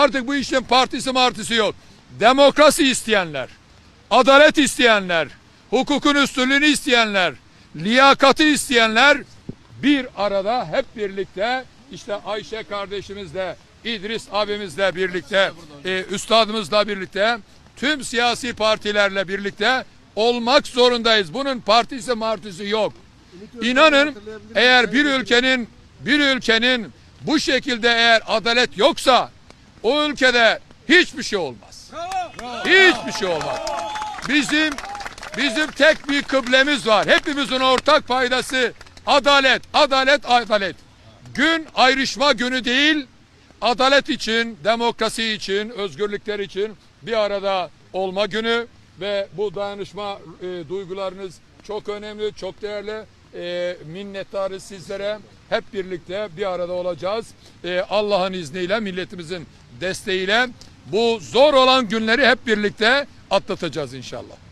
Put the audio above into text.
Artık bu işin partisi martisi yok. Demokrasi isteyenler, adalet isteyenler, hukukun üstünlüğünü isteyenler, liyakati isteyenler bir arada hep birlikte işte Ayşe kardeşimizle, İdris abimizle birlikte, e, üstadımızla birlikte, tüm siyasi partilerle birlikte olmak zorundayız. Bunun partisi martisi yok. İnanın eğer bir ülkenin bir ülkenin bu şekilde eğer adalet yoksa o ülkede hiçbir şey olmaz. Hiçbir şey olmaz. Bizim bizim tek bir kıblemiz var. Hepimizin ortak paydası adalet, adalet, adalet. Gün ayrışma günü değil, adalet için, demokrasi için, özgürlükler için bir arada olma günü ve bu dayanışma e, duygularınız çok önemli, çok değerli. E, minnettarız sizlere. Hep birlikte bir arada olacağız. E, Allah'ın izniyle, milletimizin desteğiyle bu zor olan günleri hep birlikte atlatacağız inşallah.